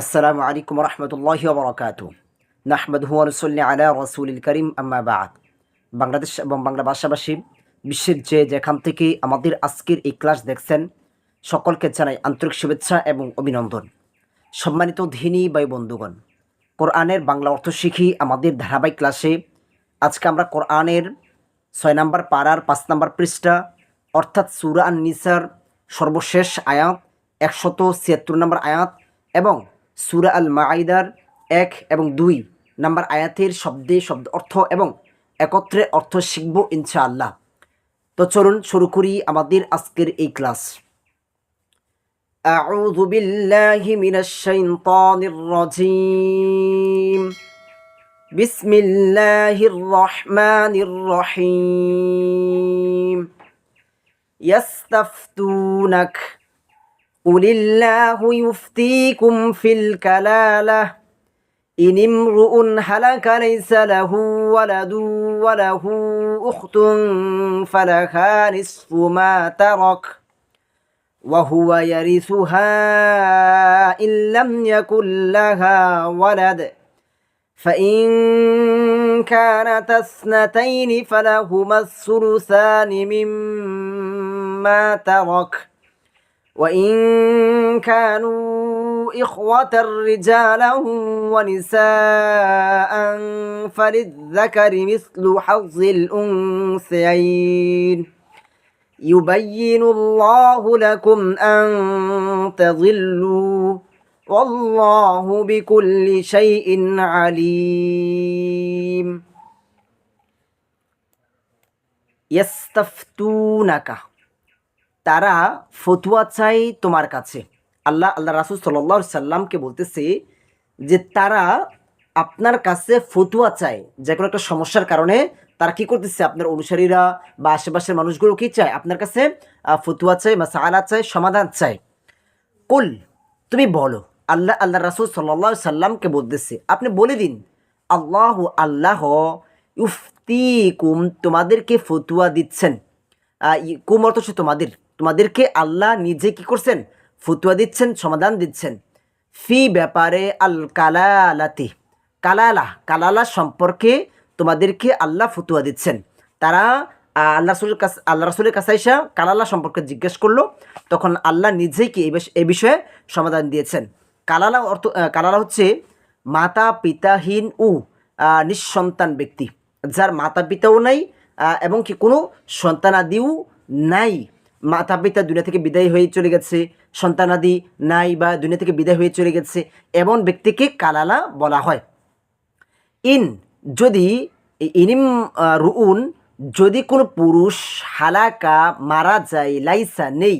আসসালামু আলাইকুম রহমতুল্লাহি বরকাত। নাহমদ হুয়ারসল্লি আলা রসুল করিম, আম্মা বাদ। বাংলাদেশ এবং বাংলা ভাষাভাষী বিশ্বের যে যেখান থেকে আমাদের আজকের এই ক্লাস দেখছেন, সকলকে জানাই আন্তরিক শুভেচ্ছা এবং অভিনন্দন। সম্মানিত ধিনী বাই বন্ধুগণ, কোরআনের বাংলা অর্থ শিখি আমাদের ধারাবাহিক ক্লাসে। আজকে আমরা কোরআনের ছয় নম্বর পাড়ার পাঁচ নম্বর পৃষ্ঠা, অর্থাৎ সুরা নিসার সর্বশেষ আয়াত, একশত ছিয়াত্তর নম্বর আয়াত এবং সুরা আল মাইদার এক এবং দুই নম্বর আয়াতের শব্দে শব্দ অর্থ এবং একত্রে অর্থ শিখব ইনশাআল্লাহ তো চলুন শুরু করি আমাদের আজকের এই ক্লাস أعوذ بالله من الشيطان الرجيم بسم الله الرحمن الرحيم يستفتونك قل الله يفتيكم في الكلالة إن امرؤ هلك ليس له ولد وله أخت فلها نصف ما ترك وهو يرثها إن لم يكن لها ولد فإن كانت اثنتين فلهما الثلثان مما ترك وإن كانوا إخوة رجالا ونساء فللذكر مثل حظ الأنثيين. يبين الله لكم أن تضلوا والله بكل شيء عليم. يستفتونك তারা ফতুয়া চাই তোমার কাছে। আল্লাহ আল্লাহ রাসুল সাল্লাহ সাল্লামকে বলতেছে যে তারা আপনার কাছে ফতুয়া চায়, যে কোনো একটা সমস্যার কারণে তারা কি করতেছে? আপনার অনুসারীরা বা আশেপাশের মানুষগুলো কি চায়? আপনার কাছে ফতুয়া চায় বা সাহারা চায়, সমাধান চায়। কুল, তুমি বলো, আল্লাহ আল্লাহ রাসুল সাল্লাহ সাল্লামকে বলতেছে, আপনি বলে দিন, আল্লাহ আল্লাহ ইফতি কুম তোমাদেরকে ফতুয়া দিচ্ছেন। কুম অর্থ তোমাদের। তোমাদেরকে আল্লাহ নিজে কি করছেন? ফতুয়া দিচ্ছেন সমাধান দিচ্ছেন। ফি ব্যাপারে আল কালালাতি কালালা কালালা সম্পর্কে তোমাদেরকে আল্লাহ ফতুয়া দিচ্ছেন। তারা আল্লাহ রসুলের কাছে আল্লাহ রসুলের কাছে এসে কালালা সম্পর্কে জিজ্ঞেস করল তখন আল্লাহ নিজেই কি এ বিষয়ে সমাধান দিয়েছেন। কালালা অর্থ কালালা হচ্ছে মাতা পিতাহীন আহ, নিঃসন্তান ব্যক্তি যার মাতা পিতাও নাই এবং কি কোনো সন্তানাদিও নাই। মাতা পিতা দুনিয়া থেকে বিদায় হয়ে চলে গেছে, সন্তানাদি নাই বা দুনিয়া থেকে বিদায় হয়ে চলে গেছে, এমন ব্যক্তিকে কালালা বলা হয়। ইন যদি, ইনিম রুউন, যদি কোনো পুরুষ হালাকা মারা যায়, লাইসা নেই,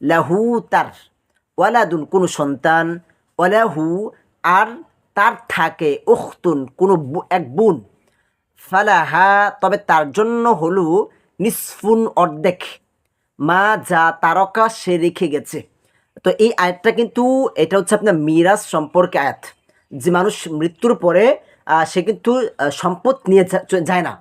লাহু তার, ওয়ালাদুন কোনো সন্তান, ওয়ালাহু আর তার থাকে উখতুন কোনো এক বোন, ফালাহা, তবে তার জন্য হলো নিসফুন অর্ধেক। মা যা তারকা, সে রেখে গেছে। তো এই আয়াতটা কিন্তু, এটা হচ্ছে আপনার মিরাজ সম্পর্কে আয়াত। যে মানুষ মৃত্যুর পরে সে কিন্তু সম্পদ নিয়ে যায় না।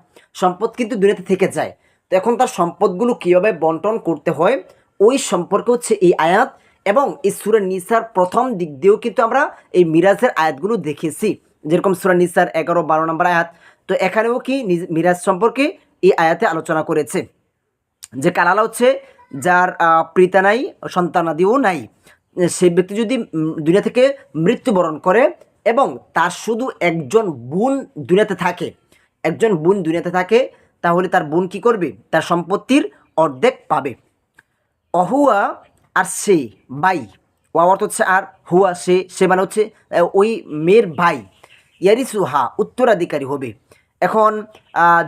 সম্পদ কিন্তু দুনিয়াতে থেকে যায়। তো এখন তার সম্পদগুলো কীভাবে বন্টন করতে হয়, ওই সম্পর্কে হচ্ছে এই আয়াত। এবং এই সুরা নিসার প্রথম দিক দিয়েও কিন্তু আমরা এই মিরাজের আয়াতগুলো দেখেছি। যেরকম সুরা নিসার এগারো, বারো নম্বর আয়াত। তো এখানেও কি মিরাজ সম্পর্কে এই আয়াতে আলোচনা করেছে। যে কালালা হচ্ছে, যার পিতা নাই সন্তানাদিও নাই। সেই ব্যক্তি যদি দুনিয়া থেকে মৃত্যুবরণ করে এবং তার শুধু একজন বোন দুনিয়াতে থাকে, একজন বোন দুনিয়াতে থাকে, তাহলে তার বোন কি করবে? তার সম্পত্তির অর্ধেক পাবে। অহুয়া আর সে, বাই। ওয়া অর্থ হচ্ছে আর, হুয়া, সে সে মানে হচ্ছে ওই মেয়ের ভাই। ইয়ারিসুহা, উত্তরাধিকারী হবে। এখন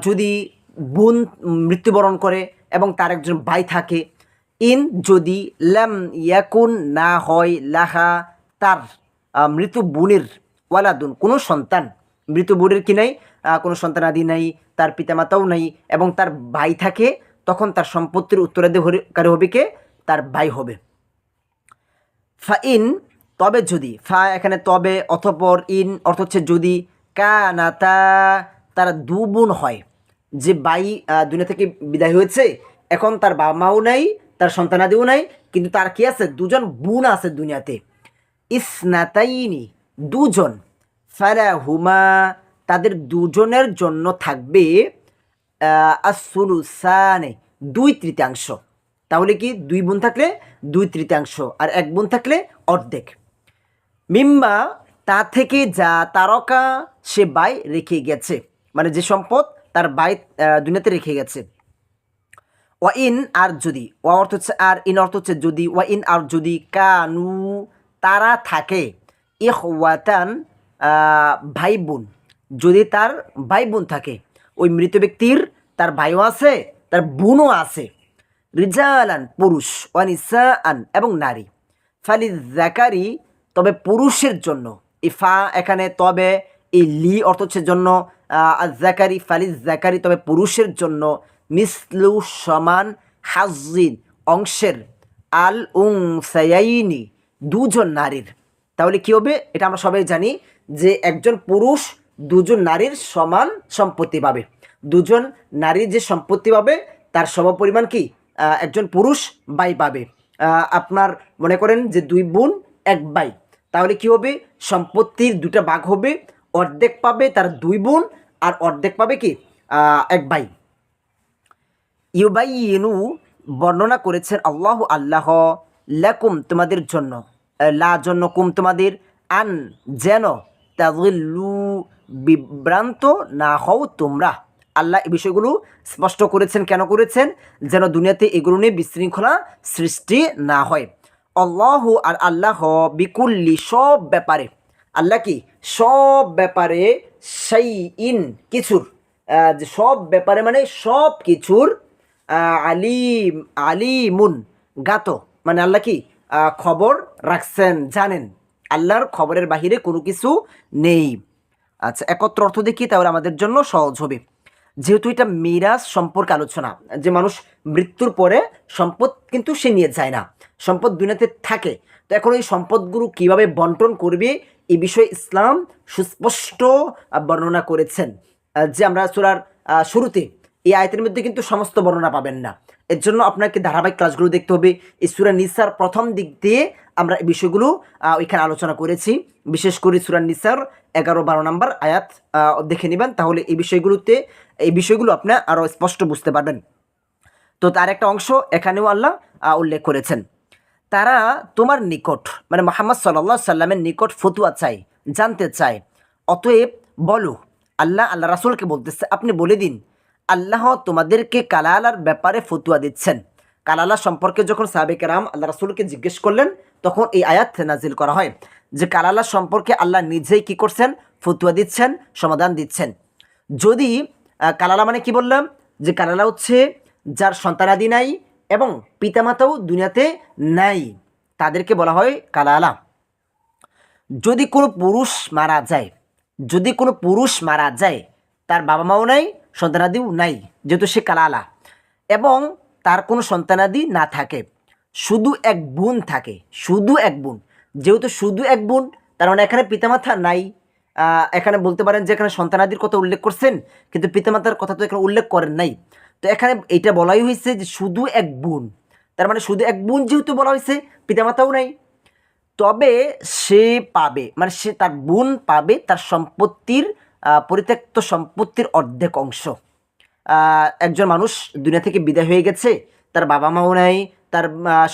যদি বোন মৃত্যুবরণ করে এবং তার একজন ভাই থাকে। ইন যদি ল্যাম ইয়াকুন না হয় লাহা, তার মৃত বোনের ওয়ালাদুন, কোনো সন্তান, মৃত বোনের কি নাই? কোনো সন্তান আদি নাই, তার পিতামাতাও নাই এবং তার ভাই থাকে, তখন তার সম্পত্তির উত্তরাধিকারী হবে কে? তার ভাই হবে। ফা ইন, তবে যদি, ফা এখানে তবে অথপর ইন অর্থ হচ্ছে যদি, কানাতা, তারা দু বোন হয়। যে বাই দুনিয়া থেকে বিদায় হয়েছে, এখন তার বাবা মাও নাই, তার সন্তানাদিও নাই, কিন্তু তার কি আছে? দুজন বোন আছে দুনিয়াতে। ইসনাতাইনি, দুজন। ফালা হুমা তাদের দুজনের জন্য থাকবে আসুলুসানে দুই তৃতীয়াংশ। তাহলে কি দুই বোন থাকলে দুই তৃতীয়াংশ, আর এক বোন থাকলে অর্ধেক। মিম্বা তা থেকে যা তারকা সে বাই রেখে গেছে। মানে যে সম্পদ তার বাই দুনিয়াতে রেখে গেছে। ওয়া ইন আর যদি, ওয়া অর্থ হচ্ছে আর, ইন অর্থ হচ্ছে যদি, ওয়া ইন আর যদি কানু, তারা থাকে। ইহওয়াতান ভাই বোন যদি তার ভাই বোন থাকে। ওই মৃত ব্যক্তির তার ভাইও আছে, তার বোনও আছে। রিজালান, পুরুষ ওয়ানিসা আন এবং নারী। ফালি জাকারি তবে পুরুষের জন্য। এই ফা এখানে তবে, এই লি অর্থ হচ্ছে জন্য জাকারি ফালি জাকারি, তবে পুরুষের জন্য মিসলু সমান হাজিন অংশের আল উং সায়াইনি দুজন নারীর। তাহলে কি হবে? এটা আমরা সবাই জানি যে একজন পুরুষ দুজন নারীর সমান সম্পত্তি পাবে। দুজন নারীর যে সম্পত্তি পাবে, তার সমপরিমাণ কি? একজন পুরুষ বাই পাবে। আপনার মনে করেন যে দুই বোন, এক বাই। তাহলে কি হবে? সম্পত্তির দুটা ভাগ হবে। অর্ধেক পাবে তার দুই বোন আর অর্ধেক পাবে কি এক ভাই। ইউবাইনু বর্ণনা করেছেন, আল্লাহ আল্লাহ লাকুম তোমাদের জন্য লা জন্য কুম তোমাদের, আন যেন তাজিল্লু বিভ্রান্ত না হও তোমরা। আল্লাহ এই বিষয়গুলো স্পষ্ট করেছেন, কেন করেছেন? যেন দুনিয়াতে এগুলো নিয়ে বিশৃঙ্খলা সৃষ্টি না হয়। আল্লাহ আর আল্লাহ বিকুল্লি সব ব্যাপারে। আল্লাহ কি? সব ব্যাপারে সেই ইন কিছুর সব ব্যাপারে মানে সব কিছুর আলিম, আলিমুন, গাত। মানে আল্লাহ কি? খবর রাখছেন, জানেন। আল্লাহর খবরের বাহিরে কোনো কিছু নেই। আচ্ছা একত্র অর্থ দেখি তাহলে আমাদের জন্য সহজ হবে। যেহেতু এটা মিরাজ সম্পর্কে আলোচনা, যে মানুষ মৃত্যুর পরে সম্পদ কিন্তু সে নিয়ে যায় না। সম্পদ দুনিয়াতে থাকে। তো এখন এই সম্পদগুলো কীভাবে বন্টন করবে এই বিষয়ে ইসলাম সুস্পষ্ট বর্ণনা করেছেন। যে আমরা সুরার শুরুতে এই আয়তের মধ্যে কিন্তু সমস্ত বর্ণনা পাবেন না। এর জন্য আপনাকে ধারাবাহিক ক্লাসগুলো দেখতে হবে। এই সুরা নিসার প্রথম দিক দিয়ে আমরা এই বিষয়গুলো ওইখানে আলোচনা করেছি। বিশেষ করে সুরা নিসার এগারো বারো নম্বর আয়াত দেখে নেবেন। তাহলে এই বিষয়গুলোতে, এই বিষয়গুলো আপনি আরও স্পষ্ট বুঝতে পারবেন। তো তার একটা অংশ এখানেও আল্লাহ উল্লেখ করেছেন। তারা তোমার নিকট মানে মোহাম্মদ সাল্লা সাল্লামের নিকট ফতুয়া চাই জানতে চায়। অতএব বলো, আল্লাহ আল্লাহ রাসুলকে বলতেছে, আপনি বলে দিন, আল্লাহ তোমাদেরকে কালালার ব্যাপারে ফতুয়া দিচ্ছেন। কালালা সম্পর্কে যখন সাবেক রাম আল্লাহ রাসুলকে জিজ্ঞেস করলেন, তখন এই আয়াত নাজিল করা হয় যে কালালা সম্পর্কে আল্লাহ নিজেই কি করছেন, ফতুয়া দিচ্ছেন, সমাধান দিচ্ছেন। যদি কালালা মানে কি বললাম? যে কালালা হচ্ছে যার সন্তানাদি নাই এবং পিতামাতাও দুনিয়াতে নাই। তাদেরকে বলা হয় কালালা। যদি কোনো পুরুষ মারা যায়, যদি কোনো পুরুষ মারা যায়, তার বাবা মাও নাই, সন্তানাদিও নাই, যেহেতু সে কালালা। এবং তার কোনো সন্তানাদি না থাকে, শুধু এক বোন থাকে, শুধু এক বোন। যেহেতু শুধু এক বোন, তার মানে এখানে পিতামাতা নাই। এখানে বলতে পারেন যে এখানে সন্তানাদির কথা উল্লেখ করছেন, কিন্তু পিতামাতার কথা তো এখানে উল্লেখ করেন নাই। তো এখানে এটা বলাই হয়েছে যে শুধু এক বোন। তার মানে শুধু এক বোন যেহেতু বলা হয়েছে, পিতামাতাও নাই। তবে সে পাবে মানে সে তার বোন পাবে তার সম্পত্তির পরিত্যক্ত সম্পত্তির অর্ধেক অংশ। একজন মানুষ দুনিয়া থেকে বিদায় হয়ে গেছে, তার বাবা মাও নাই, তার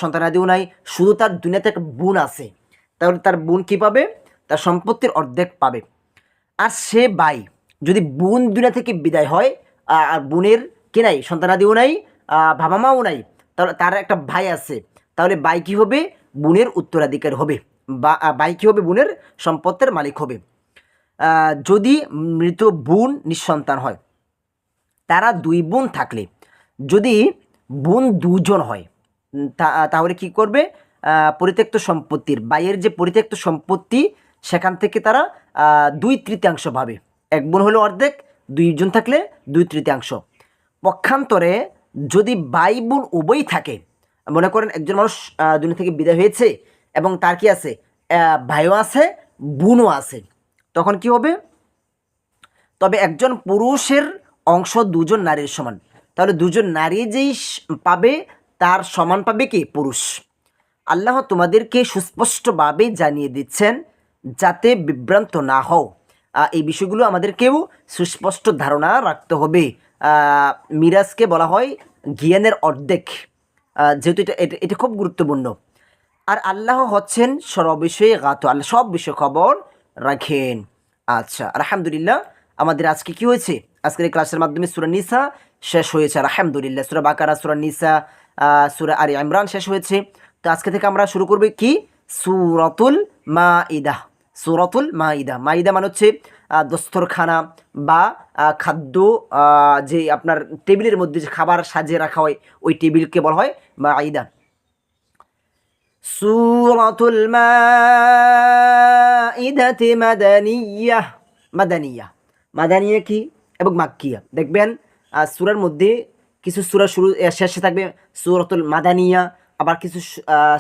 সন্তানাদিও নাই, শুধু তার দুনিয়াতে একটা বোন আছে। তাহলে তার বোন কী পাবে? তার সম্পত্তির অর্ধেক পাবে। আর সে বাই যদি বোন দুনিয়া থেকে বিদায় হয় আর বোনের কে নাই? সন্তানাদিও নাই বাবা মাও নাই। তাহলে তার একটা ভাই আছে। তাহলে ভাই কী হবে? বোনের উত্তরাধিকার হবে। বা ভাই কী হবে? বোনের সম্পত্তির মালিক হবে। যদি মৃত বোন নিঃসন্তান হয়, তারা দুই বোন থাকলে, যদি বোন দুজন হয় তাহলে কি করবে? পরিত্যক্ত সম্পত্তির বাইয়ের যে পরিত্যক্ত সম্পত্তি, সেখান থেকে তারা দুই তৃতীয়াংশ পাবে এক বোন হলো অর্ধেক, দুইজন থাকলে দুই তৃতীয়াংশ। পক্ষান্তরে যদি ভাই বোন উভয়ই থাকে, মনে করেন একজন মানুষ দুনিয়া থেকে বিদায় হয়েছে এবং তার কি আছে? ভাইও আছে, বোনও আছে, তখন কি হবে? তবে একজন পুরুষের অংশ দুজন নারীর সমান। তাহলে দুজন নারী যেই পাবে, তার সমান পাবে কি? পুরুষ। আল্লাহ তোমাদেরকে সুস্পষ্টভাবে জানিয়ে দিচ্ছেন, যাতে বিভ্রান্ত না হও। এই বিষয়গুলো আমাদেরকেও সুস্পষ্ট ধারণা রাখতে হবে। মিরাজকে বলা হয় জ্ঞানের অর্ধেক। যেহেতু এটা এটা খুব গুরুত্বপূর্ণ। আর আল্লাহ হচ্ছেন সর্ববিষয়ে গাত। আল্লাহ সব বিষয়ে খবর রাখেন। আচ্ছা আলহামদুলিল্লাহ। আমাদের আজকে কি হয়েছে? আজকের এই ক্লাসের মাধ্যমে সুরা নিসা শেষ হয়েছে। আলহামদুলিল্লাহ, সুরা বাকারা, সুরা নিসা সুরা আরি ইমরান শেষ হয়েছে। তো আজকে থেকে আমরা শুরু করবে কি? সুরতুল মা ইদা সুরতুল মা ইদা মা ইদা মানে হচ্ছে দস্তরখানা বা খাদ্য যে আপনার টেবিলের মধ্যে যে খাবার সাজিয়ে রাখা হয়, ওই টেবিলকে বলা হয় বা আইদা সুরাতুল মাইদাতে মাদানিয়া মাদানিয়া। মাদানিয়া কি? এবং মাক্কিয়া। দেখবেন সুরার মধ্যে কিছু সুরা শুরু শেষে থাকবে সুরাতুল মাদানিয়া, আবার কিছু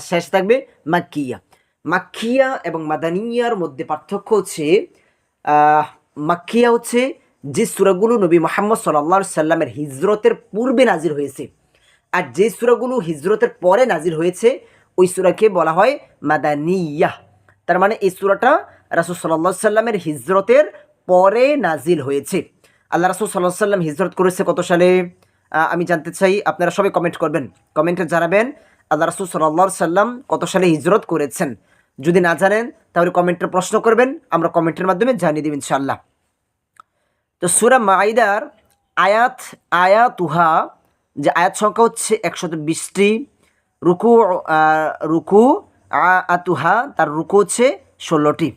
শেষে থাকবে মাক্কিয়া। মাক্ষিয়া এবং মাদানিয়ার মধ্যে পার্থক্য হচ্ছে মাক্ষিয়া হচ্ছে যে সূরাগুলো নবী মোহাম্মদ আলাইহি সাল্লামের হিজরতের পূর্বে নাজির হয়েছে আর যে সূরাগুলো হিজরতের পরে নাজির হয়েছে, ওই সুরাকে বলা হয় মাদানিয়া তার মানে এই সুরাটা রাসূল আলাইহি সাল্লামের হিজরতের পরে নাজিল হয়েছে। আল্লাহ রাসূল আলাইহি সাল্লাম হিজরত করেছে কত সালে? আমি জানতে চাই, আপনারা সবাই কমেন্ট করবেন। কমেন্টে জানাবেন আল্লাহ রাসূল আলাইহি সাল্লাম কত সালে হিজরত করেছেন। যদি না জানেন, তাহলে কমেন্টে প্রশ্ন করবেন, আমরা কমেন্টের মাধ্যমে জানিয়ে দেব ইনশাআল্লাহ। তো সুরা মাইদার আয়াত আয়াতুহা যে আয়াত সংখ্যা হচ্ছে একশত বিশটি রুকু আহ, রুকু আ- আতুহা তার রুকু হচ্ছে ষোলোটি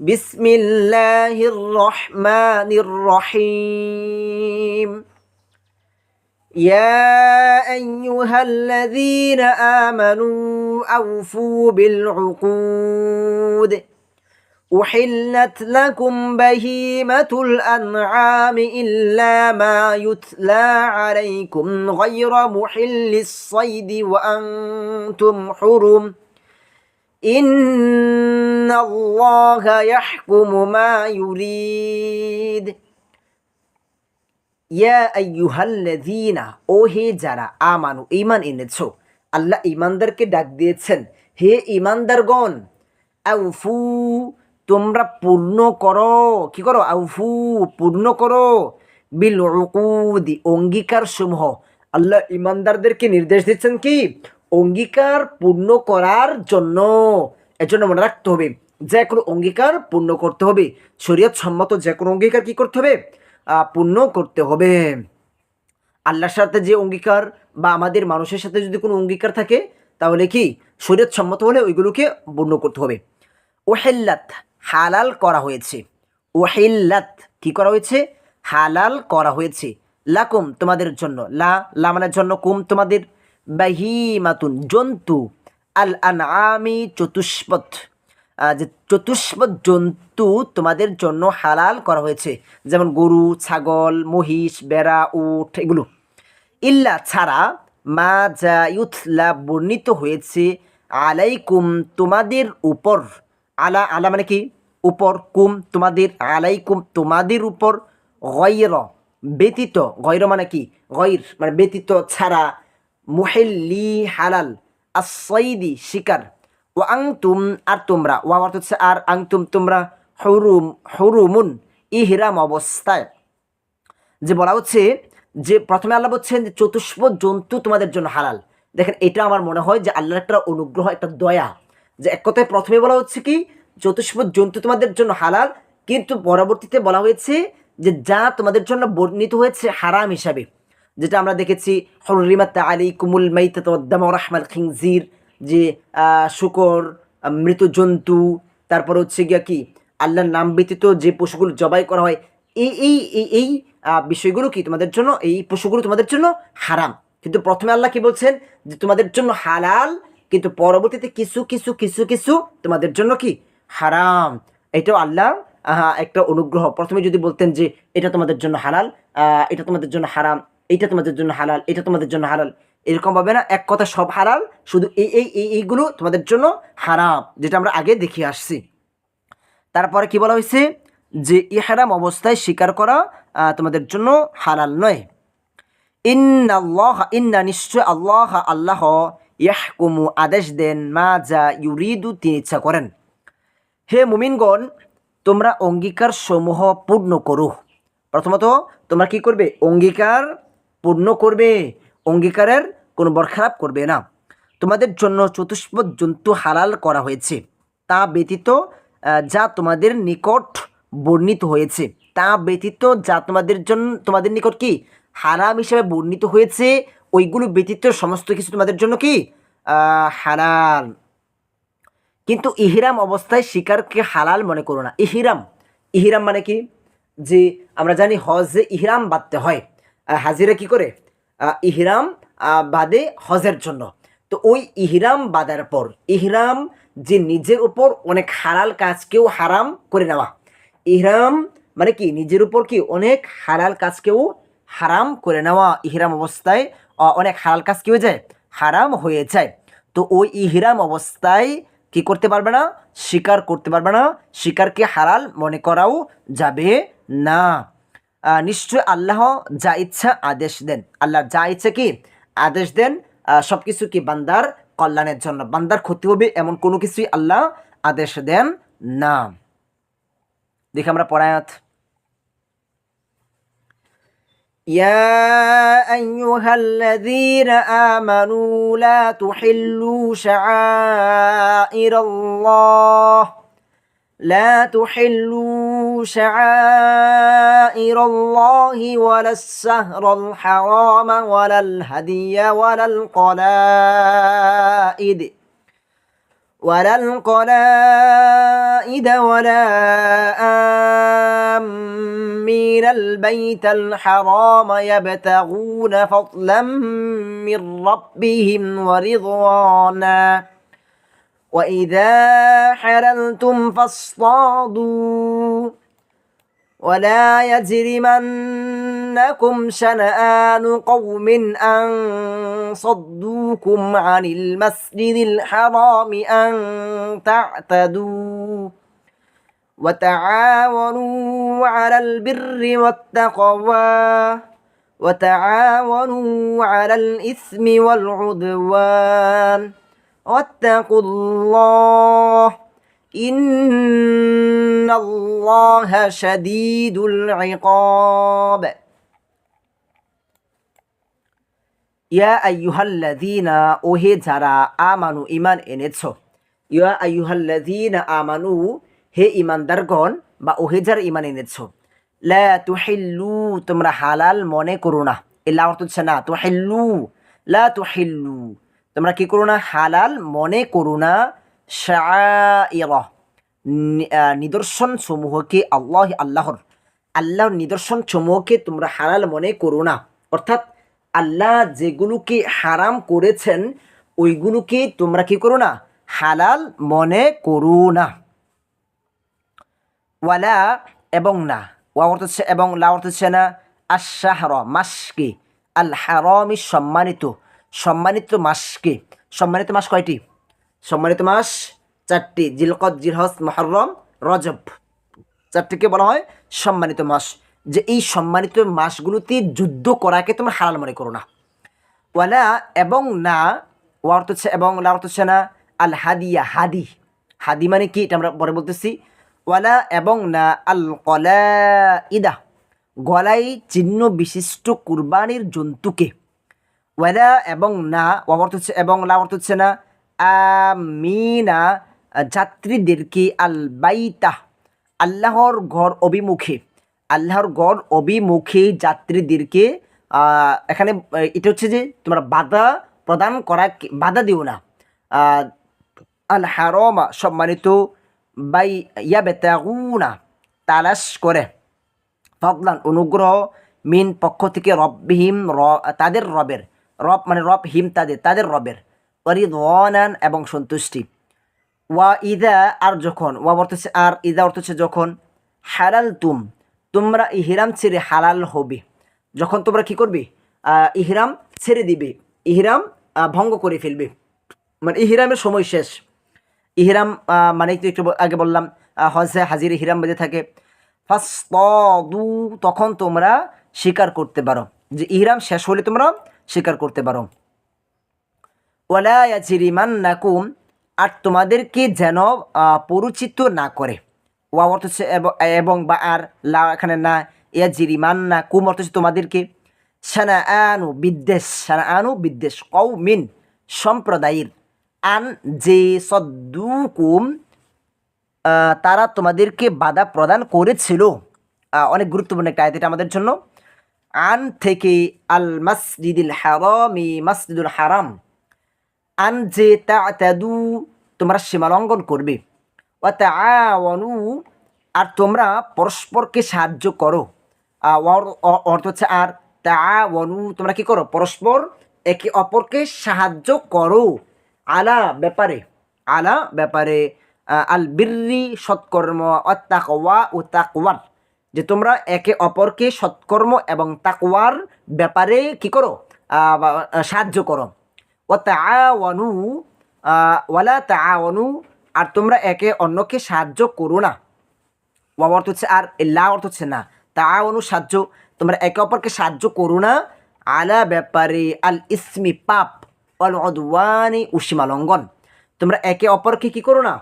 বিসমিল্লাহির রহমানির রহিম يا أيها الذين آمنوا أوفوا بالعقود أحلت لكم بهيمة الأنعام إلا ما يتلى عليكم غير محل الصيد وأنتم حرم إن الله يحكم ما يريد ইয়া আইয়ুহাল্লাযীনা ও হে যারা আমানু ঈমান এনেছো আল্লাহ ঈমানদারকে ডাক দিয়েছেন হে ঈমানদারগণ আউফু তোমরা পূর্ণ করো। কি করো? আউফু, পূর্ণ করো। বিল উকুদি অঙ্গীকার সমূহ আল্লাহ ইমানদারদেরকে নির্দেশ দিচ্ছেন কি? অঙ্গীকার পূর্ণ করার জন্য। এজন্য মনে রাখতে হবে, যে কোনো অঙ্গীকার পূর্ণ করতে হবে। শরীয়ত সম্মত যে কোনো অঙ্গীকার কি করতে হবে? পূর্ণ করতে হবে। আল্লাহর সাথে যে অঙ্গীকার বা আমাদের মানুষের সাথে যদি কোনো অঙ্গীকার থাকে, তাহলে কি? শরীয়ত সম্মত হলে ওইগুলোকে পূর্ণ করতে হবে। ওহেল্লাত হালাল করা হয়েছে। ওহেল্লাত কি করা হয়েছে? হালাল করা হয়েছে। লাকুম তোমাদের জন্য। লা লা মানের জন্য কুম তোমাদের। বাহিমাতুন জন্তু। আল আনআমি চতুষ্পথ আহ, যে চতুষ্পদ জন্তু তোমাদের জন্য হালাল করা হয়েছে। যেমন গরু ছাগল মহিষ বেড়া উঠ এগুলো। ইল্লা ছাড়া মা যা ইউথলা বর্ণিত হয়েছে আলাইকুম তোমাদের উপর। আলা আলা মানে কি? উপর, কুম, তোমাদের, আলাইকুম, তোমাদের উপর গয়র, ব্যতীত, গয়র মানে কি? গয়র মানে ব্যতীত, ছাড়া, মুহেল্লি হালাল আসইদি শিকার। ও আংতুম, আর তোমরা। ও অর্থ হচ্ছে আর, আংতুম, তোমরা হরুম, হরুমুন, ইহরাম অবস্থায়। যে বলা হচ্ছে, যে প্রথমে আল্লাহ বলছেন যে চতুষ্প জন্তু তোমাদের জন্য হালাল। দেখেন, এটা আমার মনে হয় যে আল্লাহর একটা অনুগ্রহ, একটা দয়া। যে এক কথায় প্রথমে বলা হচ্ছে কি চতুষ্প জন্তু তোমাদের জন্য হালাল, কিন্তু পরবর্তীতে বলা হয়েছে যে যা তোমাদের জন্য বর্ণিত হয়েছে হারাম হিসাবে। যেটা আমরা দেখেছি হরিমাত আলী কুমুল মাইতাম রাহমাল খিংজির যে শুকর মৃত জন্তু, তারপর হচ্ছে গিয়া কি, আল্লাহর নাম ব্যতীত যে পশুগুলো জবাই করা হয়, এই এই এই এই বিষয়গুলো কি তোমাদের জন্য, এই পশুগুলো তোমাদের জন্য হারাম। কিন্তু প্রথমে আল্লাহ কি বলছেন যে তোমাদের জন্য হালাল কিন্তু পরবর্তীতে কিছু কিছু কিছু কিছু তোমাদের জন্য কি? হারাম। এটাও আল্লাহ একটা অনুগ্রহ। প্রথমে যদি বলতেন যে এটা তোমাদের জন্য হালাল এটা তোমাদের জন্য হারাম, এটা তোমাদের জন্য হালাল, এটা তোমাদের জন্য হালাল, এরকম ভাবে না, এক কথা সব হালাল, শুধু এই এই এই, এইগুলো তোমাদের জন্য হারাম, যেটা আমরা আগে দেখে আসছি। তারপরে কি বলা হয়েছে? যে ইহারাম অবস্থায় স্বীকার করা তোমাদের জন্য হালাল নয়। ইন্নাল্লাহ, ইন্না নিশ্চয় আল্লাহ আল্লাহ ইয়াহকুমু আদেশ দেন মা যা ইউরিদু তিনি ইচ্ছা করেন। হে মুমিনগণ, তোমরা অঙ্গীকার সমূহ পূর্ণ করো। প্রথমত, তোমরা কি করবে? অঙ্গীকার পূর্ণ করবে। অঙ্গীকারের কোনো বরখারাপ করবে না। তোমাদের জন্য চতুষ্পদ জন্তু হালাল করা হয়েছে। তা ব্যতীত যা তোমাদের নিকট বর্ণিত হয়েছে। তা ব্যতীত, যা তোমাদের জন্য, তোমাদের নিকট কি? হারাম হিসেবে বর্ণিত হয়েছে ওইগুলো ব্যতীত সমস্ত কিছু তোমাদের জন্য কি? হালাল। কিন্তু ইহিরাম অবস্থায় শিকারকে হালাল মনে করো না। ইহিরাম। ইহিরাম মানে কি? যে আমরা জানি হজে ইহরাম বাঁধতে হয়। হাজিরা কি করে? ইহরাম বাঁধে হজের জন্য। তো ওই ইহরাম বাঁধার পর, ইহরাম যে নিজের উপর অনেক হালাল কাজকেও হারাম করে নেওয়া। ইহরাম মানে কি? নিজের উপর কি? অনেক হালাল কাজকেও হারাম করে নেওয়া ইহরাম অবস্থায়। অনেক হালাল কাজ কি হয়ে যায়? হারাম হয়ে যায়। তো ওই ইহরাম অবস্থায় কি করতে পারবে না? স্বীকার করতে পারবে না। শিকারকে হারাল মনে করাও যাবে না। নিশ্চয় আল্লাহ যা ইচ্ছা আদেশ দেন। আল্লাহ যা ইচ্ছা কি আদেশ দেন। সব কিছু কি বান্দার কল্যাণের জন্য। বান্দার ক্ষতি হবে এমন কোনো কিছুই আল্লাহ আদেশ দেন না। দেখি আমরা পড়ায়াত। يا أيها الذين آمنوا لا تحلوا شعائر الله. لا تحلوا شعائر الله ولا السهر الحرام ولا الهدي ولا القلائد. ولا القلائد ولا آمين البيت الحرام يبتغون فضلا من ربهم ورضوانا. وإذا حللتم فاصطادوا. ولا يجرمنكم شنآن قوم أن صدوكم عن المسجد الحرام أن تعتدوا وتعاونوا على البر والتقوى وتعاونوا على الإثم والعدوان واتقوا الله إن الله شديد العقاب ইয়া আইয়ুহাল্লাযীনা, ওহে যারা আমানু, ঈমান এনেছ, ইয়া আইয়ুহাল্লাযীনা আমানু, হে ঈমানদারগণ বা ওহে যারা ঈমান এনেছ, লা তুহিল্লু, তোমরা হালাল মনে করো না। এলা অর্থ হচ্ছে না, তুহিল্লু, লা তুহিল্লু, তোমরা কি করো না, হালাল মনে করো না, শাআইরা নিদর্শন সমূহকে আল্লাহ, আল্লাহর আল্লাহর নিদর্শন সমূহকে তোমরা হালাল মনে করো না। অর্থাৎ আল্লাহ যেগুলোকে হারাম করেছেন, ওইগুলোকে তোমরা কি করো না? হালাল মনে করো না। ওয়ালা এবং না। ওয়া অর্থ এবং, লা অর্থ হচ্ছে না আশাহর মাসকে আল হারমি সম্মানিত। সম্মানিত মাসকে সম্মানিত মাস কয়টি? সম্মানিত মাস চারটি জিলকত জিলহস মহরম, রজব। চারটিকে বলা হয় সম্মানিত মাস। যে এই সম্মানিত মাসগুলোতে যুদ্ধ করাকে তোমরা হালাল মনে করো না। ওয়ালা এবং না, ওয়া অর্থ হচ্ছে এবং, লা অর্থ হচ্ছে না, আল হাদিয়া, হাদি। হাদি মানে কি? এটা আমরা পরে বলতেছি। ওয়ালা এবং না, আল কলা ইদা গলায় চিহ্ন বিশিষ্ট কুরবানির জন্তুকে। ওয়ালা এবং না অর্থ হচ্ছে এবং, লা অর্থ হচ্ছে না, আমিনা, যাত্রীদেরকে আল বাইতা। আল্লাহর ঘর অভিমুখে। আল্লাহর গড় অভিমুখী যাত্রীদেরকে এখানে, এটা হচ্ছে যে তোমরা বাধা প্রদান করা বাধা দিও না। আল হারমা, সম্মানিত বাই ইয়া বেতাগুনা তালাশ করে। ফগলান অনুগ্রহ মিন পক্ষ থেকে রবহিম র, তাদের রবের, রব মানে রব হিম তাদের তাদের রবের। অরিদান এবং সন্তুষ্টি। ওয়া ইদা আর যখন, ওয়া অর্থ আর ইদা অর্থ হচ্ছে যখন হালাল তুম তোমরা ইহরাম ছেড়ে হালাল হবে। যখন তোমরা কি করবে? ইহরাম ছেড়ে দিবে। ইহরাম ভঙ্গ করে ফেলবে। মানে ইহরামের সময় শেষ। ইহরাম মানে তো একটু আগে বললাম হজে হাজির ইহরাম বেঁধে থাকে। ফাস্তু তখন তোমরা স্বীকার করতে পারো। যে ইহরাম শেষ হলে তোমরা স্বীকার করতে পারো। ওয়ালা ইয়াজিরিমান নাকুম আর তোমাদেরকে যেন পরিচিত না করে। ওয়া অর্থ হচ্ছে এবং বা আর লা এখানে না ইয়াজিরিমান না কুম অর্থ হচ্ছে তোমাদেরকে। সানা আনু বিদ্বেষ সানা আনু বিদ্বেষ কৌ মিন সম্প্রদায়ের। আন যে সদ্দুকুম তারা তোমাদেরকে বাধা প্রদান করেছিল। অনেক গুরুত্বপূর্ণ একটা এটা আমাদের জন্য। আন থেকে আল মসজিদুল হারামি, মসজিদুল হারাম। আন যে তাদু তোমরা সীমালঙ্ঘন করবে। তাআওয়ানু আর তোমরা পরস্পরকে সাহায্য করো। অর্থ হচ্ছে আর তাআওয়ানু তোমরা কি করো? পরস্পর একে অপরকে সাহায্য করো। আলা ব্যাপারে আলা ব্যাপারে আল বিররি সৎকর্ম অত্যাকওয়া ও তাকওয়ার। যে তোমরা একে অপরকে সৎকর্ম এবং তাকওয়ার ব্যাপারে কি করো? সাহায্য করো। ও আহ, ওয়ালা তাআওয়ানু আর তোমরা একে অন্যকে সাহায্য করো না। ওয়া অর্থ হচ্ছে আর লা অর্থ হচ্ছে না। তাআওয়ানু সাহায্য, তোমরা একে অপরকে সাহায্য করো না। আলা ব্যাপারে আল ইসমি পাপ অল অদওয়ানি ও সীমালঙ্ঘন। তোমরা একে অপরকে কি করো না?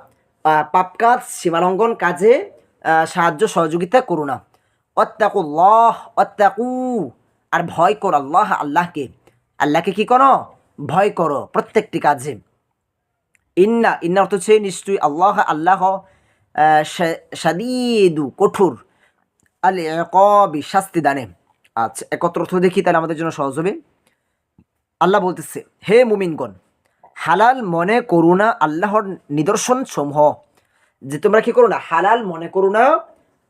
পাপ কাজ, সীমালঙ্ঘন কাজে সাহায্য, সহযোগিতা করো না। অত্যাকুল্লাহ অত্যাকু আর ভয় করো আল্লাহ, আল্লাহকে। আল্লাহকে কি করো? ভয় করো প্রত্যেকটি কাজে। ইন্না ইন্না অর্থ হচ্ছে নিশ্চয়ই আল্লাহ আল্লাহ সাদিদু কঠোর। আল কবি শাস্তি দানে। আচ্ছা একত্র অর্থ দেখি, তাহলে আমাদের জন্য সহজ হবে। আল্লাহ বলতেছে, হে মুমিনগণ, হালাল মনে করো না আল্লাহর নিদর্শন সমূহ যে তোমরা কি করো না? হালাল মনে করো না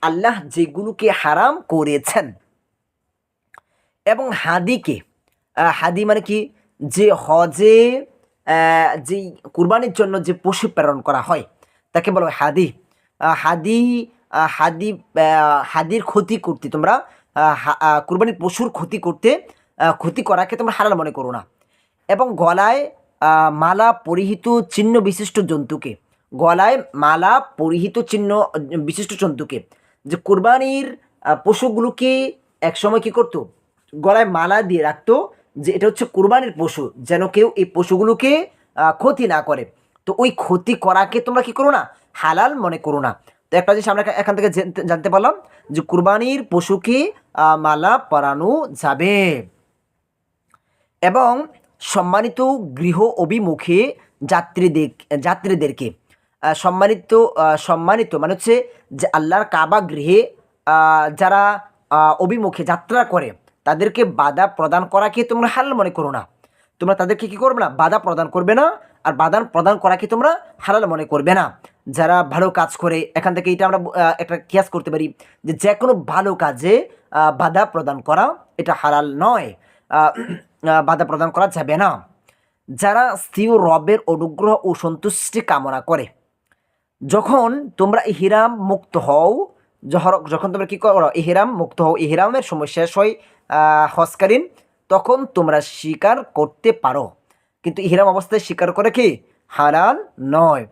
আল্লাহ যেগুলোকে হারাম করেছেন। এবং হাদিকে হাদি মানে কি? যে হজে আহ, যে কুরবানির জন্য যে পশু প্রেরণ করা হয় তাকে বলা হয় হাদি। হাদি হাদি হাদির ক্ষতি করতে তোমরা কুরবানির পশুর ক্ষতি করতে ক্ষতি করাকে তোমরা হারাল মনে করো না। এবং গলায় মালা পরিহিত চিহ্ন বিশিষ্ট জন্তুকে গলায় মালা পরিহিত চিহ্ন বিশিষ্ট জন্তুকে যে কোরবানির পশুগুলোকে একসময় কি করতো? গলায় মালা দিয়ে রাখতো যে এটা হচ্ছে কোরবানির পশু, যেন কেউ এই পশুগুলোকে ক্ষতি না করে। তো ওই ক্ষতি করাকে তোমরা কি করো না? হালাল মনে করো না। তো একটা জিনিস আমরা এখান থেকে জানতে- পারলাম যে কুরবানির পশুকে মালা পরানো যাবে। এবং সম্মানিত গৃহ অভিমুখে যাত্রীদের যাত্রীদেরকে সম্মানিত সম্মানিত মানে হচ্ছে যে আল্লাহর কাবা গৃহে যারা অভিমুখে যাত্রা করে তাদেরকে বাধা প্রদান করাকে তোমরা হাল মনে করো না? তোমরা তাদেরকে কি করবে না? বাধা প্রদান করবে না, আর বাধা প্রদান করাকে তোমরা হালাল মনে করবে না। যারা ভালো কাজ করে, এখান থেকে এটা আমরা একটা কিয়াস করতে পারি যে যে কোনো ভালো কাজে বাধা প্রদান করা এটা হালাল নয়। বাধা প্রদান করা যাবে না। যারা স্থির রবের অনুগ্রহ ও সন্তুষ্টি কামনা করে, যখন তোমরা ইহিরাম মুক্ত হও যহর- যখন তোমরা কী করো? ইহিরাম, মুক্ত হও। ইহিরামের সময় শেষ হয় হজকালীন তখন তোমরা স্বীকার করতে পারো। কিন্তু ইহিরাম অবস্থায় স্বীকার করে কি? হালাল নয়।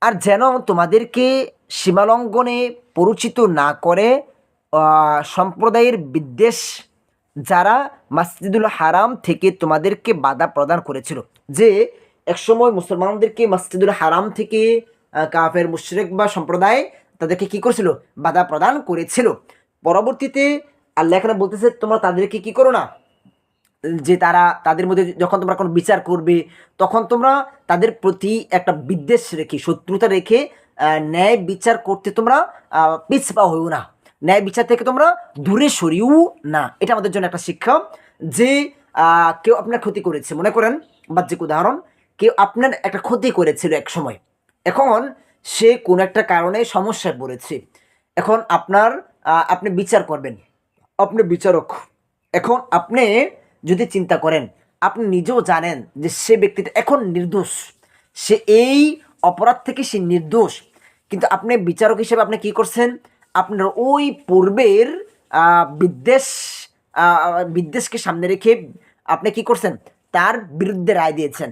আর যেন তোমাদেরকে সীমালঙ্ঘনে পরিচিত না করে সম্প্রদায়ের বিদ্বেষ যারা মাসজিদুল হারাম থেকে তোমাদেরকে বাধা প্রদান করেছিল। যে একসময় মুসলমানদেরকে মাসজিদুল হারাম থেকে কাফের, মুশরিক বা সম্প্রদায় তাদেরকে কি করেছিল? বাধা প্রদান করেছিল। পরবর্তীতে আল্লাহ এখানে বলতেছে, তোমরা তাদেরকে কি করো না? যে তারা তাদের মধ্যে যখন তোমরা কোনো বিচার করবে, তখন তোমরা তাদের প্রতি একটা বিদ্বেষ রেখে, শত্রুতা রেখে ন্যায় বিচার করতে তোমরা পিছপা হইও না। ন্যায় বিচার থেকে তোমরা দূরে সরিও না। এটা আমাদের জন্য একটা শিক্ষা যে কেউ আপনার ক্ষতি করেছে। মনে করেন বাহ্যিক উদাহরণ, কেউ আপনার একটা ক্ষতি করেছিল এক সময় এখন সে কোনো একটা কারণে সমস্যায় পড়েছে। এখন আপনার আপনি বিচার করবেন। আপনি বিচারক। এখন আপনি যদি চিন্তা করেন, আপনি নিজেও জানেন যে সে ব্যক্তিটা এখন নির্দোষ। সে এই অপরাধ থেকে সে নির্দোষ। কিন্তু আপনি বিচারক হিসেবে আপনি কি করছেন? আপনার ওই পূর্বের বিদ্বেষ বিদ্বেষকে সামনে রেখে আপনি কি করছেন? তার বিরুদ্ধে রায় দিয়েছেন।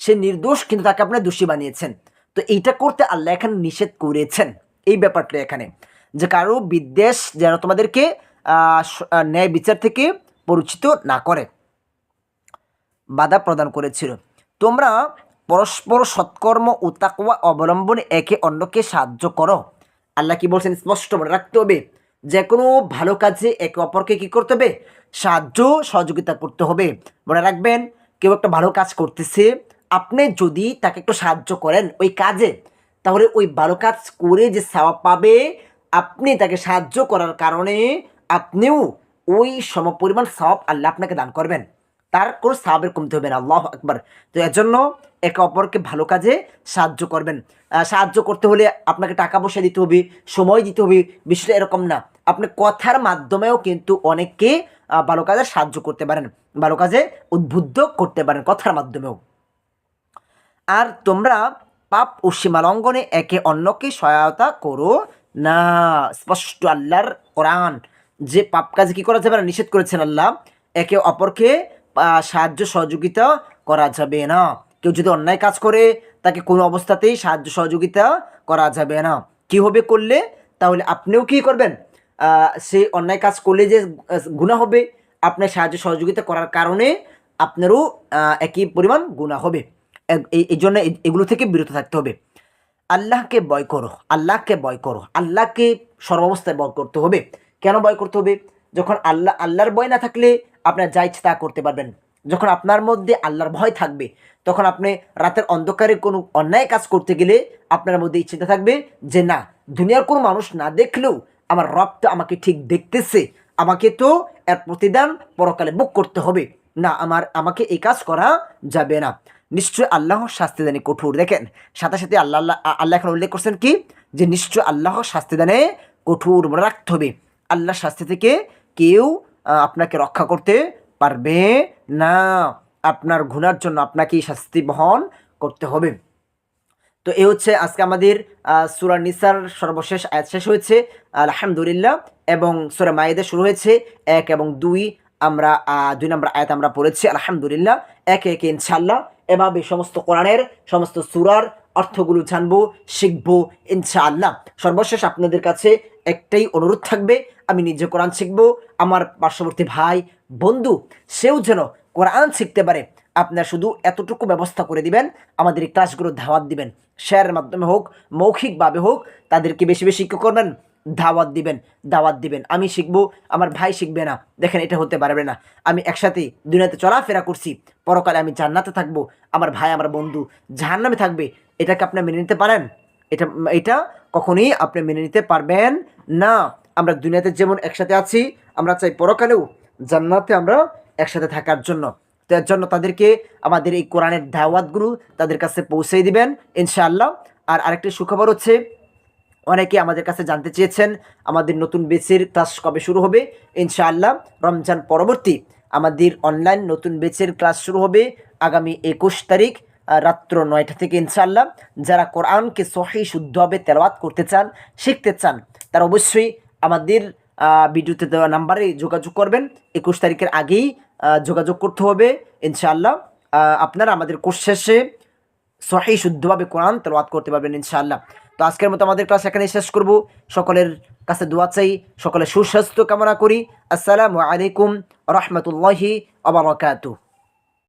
সে নির্দোষ, কিন্তু তাকে আপনি দোষী বানিয়েছেন। তো এইটা করতে আল্লাহ এখানে নিষেধ করেছেন, এই ব্যাপারটা এখানে। যে কারও বিদ্বেষ যেন তোমাদেরকে ন্যায় বিচার থেকে পরিচিত না করে। বাধা প্রদান করেছিল। তোমরা পরস্পর সৎকর্ম ও তাকওয়া অবলম্বনে একে অন্যকে সাহায্য করো। আল্লাহ কি বলছেন? স্পষ্ট মনে রাখতে হবে। যে কোনো ভালো কাজে একে অপরকে কি করতে হবে? সাহায্য সহযোগিতা করতে হবে। মনে রাখবেন, কেউ একটা ভালো কাজ করতেছে আপনি যদি তাকে একটু সাহায্য করেন ওই কাজে, তাহলে ওই ভালো কাজ করে যে সাওয়াব পাবে, আপনি তাকে সাহায্য করার কারণে আপনিও ওই সমপরিমাণ সওয়াব আল্লাহ আপনাকে দান করবেন। তার কোনো সাহাবের কমতে হবে না, আল্লাহ আকবার। তো এর জন্য একে অপরকে ভালো কাজে সাহায্য করবেন। সাহায্য করতে হলে আপনাকে টাকা পয়সা দিতে হবে, সময় দিতে হবে বিষয়টা এরকম না। আপনি কথার মাধ্যমেও কিন্তু অনেককে ভালো কাজে সাহায্য করতে পারেন, ভালো কাজে উদ্বুদ্ধ করতে পারেন কথার মাধ্যমেও। আর তোমরা পাপ ও সীমালঙ্ঘনে একে অন্যকে সহায়তা করো না। স্পষ্ট আল্লাহর কোরআন। যে পাপ কাজে কি করা যাবে না, নিষেধ করেছেন আল্লাহ। একে অপরকে সাহায্য, সহযোগিতা করা যাবে না। কেউ যদি অন্যায় কাজ করে, তাকে কোনো অবস্থাতেই সাহায্য, সহযোগিতা করা যাবে না। কি হবে করলে? তাহলে আপনিও কি করবেন? সেই অন্যায় কাজ করলে যে গুণা হবে, আপনার সাহায্য, সহযোগিতা করার কারণে আপনারও একই পরিমাণ গুণা হবে। এই জন্য এগুলো থেকে বিরত থাকতে হবে। আল্লাহকে বয় করো, আল্লাহকে বয় করো, আল্লাহকে সর্বাবস্থায় বয় করতে হবে। কেন ভয় করতে হবে? যখন আল্লাহ, আল্লাহর ভয় না থাকলে আপনার যা ইচ্ছে তা করতে পারবেন। যখন আপনার মধ্যে আল্লাহর ভয় থাকবে, তখন আপনি রাতের অন্ধকারে কোনো অন্যায় কাজ করতে গেলে আপনার মধ্যে ইচ্ছেটা থাকবে যে, না, দুনিয়ার কোনো মানুষ না দেখলেও আমার রব তো আমাকে ঠিক দেখতেছে। আমাকে তো এর প্রতিদান পরকালে বুক করতে হবে। না, আমার, আমাকে এই কাজ করা যাবে না। নিশ্চয় আল্লাহ শাস্তিদানে কঠোর। দেখেন, সাথে সাথে আল্লাহ আল্লাহ এখন উল্লেখ করছেন কি? যে নিশ্চয় আল্লাহ শাস্তিদানে কঠোর মনে রাখতে হবে। আল্লাহ শাস্তি থেকে কেউ আপনাকে রক্ষা করতে পারবে না। আপনার গুনার জন্য আপনাকে শাস্তি বহন করতে হবে। তো এ হচ্ছে আজকে আমাদের সুরা নিসার সর্বশেষ আয়াত শেষ হয়েছে, আলহামদুলিল্লাহ, এবং সুরা মায়েদে শুরু হয়েছে, এক এবং দুই আমরা দুই নম্বর আয়াত আমরা পড়েছি, আলহামদুলিল্লাহ, একে একে ইনশাল্লাহ এভাবে সমস্ত কোরআনের সমস্ত সুরার অর্থগুলো জানব, শিখব, ইনশাআল্লাহ। সর্বশেষ আপনাদের কাছে একটাই অনুরোধ থাকবে, আমি নিজে কোরআন শিখব, আমার পার্শ্ববর্তী ভাই, বন্ধু, সেও যেন কোরআন শিখতে পারে। আপনার শুধু এতটুকু ব্যবস্থা করে দিবেন, আমাদের এই ক্লাসগুলো ধাওয়াত দিবেন। শেয়ারের মাধ্যমে হোক, মৌখিকভাবে হোক, তাদেরকে বেশি বেশি করবেন? দাওয়াত দিবেন দাওয়াত দিবেন। আমি শিখব, আমার ভাই শিখবে না। দেখেন, এটা হতে পারবে না। আমি একসাথে দুনিয়াতে চলাফেরা করছি। পরকালে আমি জান্নাতে থাকব। আমার ভাই, আমার বন্ধু জাহান্নামে থাকবে। এটাকে আপনি মেনে নিতে পারেন? এটা এটা কখনোই আপনি মেনে নিতে পারবেন না। আমরা দুনিয়াতে যেমন একসাথে আছি, আমরা চাই পরকালেও জান্নাতে আমরা একসাথে থাকার জন্য। তো এর জন্য তাদেরকে আমাদের এই কোরআনের দাওয়াতগুলো তাদের কাছে পৌঁছে দিবেন, ইনশাআল্লাহ। আর আরেকটি সুখবর হচ্ছে অনেকে আমাদের কাছে জানতে চেয়েছেন আমাদের নতুন বেচের ক্লাস কবে শুরু হবে। ইনশাআল্লাহ রমজান পরবর্তী আমাদের অনলাইন নতুন বেচের ক্লাস শুরু হবে আগামী একুশ তারিখ রাত্র নয়টা থেকে ইনশাআল্লাহ। যারা কোরআনকে সহি শুদ্ধভাবে তেলাওয়াত করতে চান, শিখতে চান, তারা অবশ্যই আমাদের ভিডিওতে দেওয়া নাম্বারে যোগাযোগ করবেন। একুশ তারিখের আগেই যোগাযোগ করতে হবে। ইনশাআল্লাহ আপনারা আমাদের কোর্স শেষে সহি শুদ্ধভাবে কোরআন তেলাওয়াত করতে পারবেন ইনশাআল্লাহ। তো আজকের মতো আমাদের ক্লাস এখানে শেষ করব। সকলের কাছে দোয়া চাই সকলের সুস্বাস্থ্য কামনা করি। আসসালামু আলাইকুম রহমতুল্লাহি আবরাকাতুহ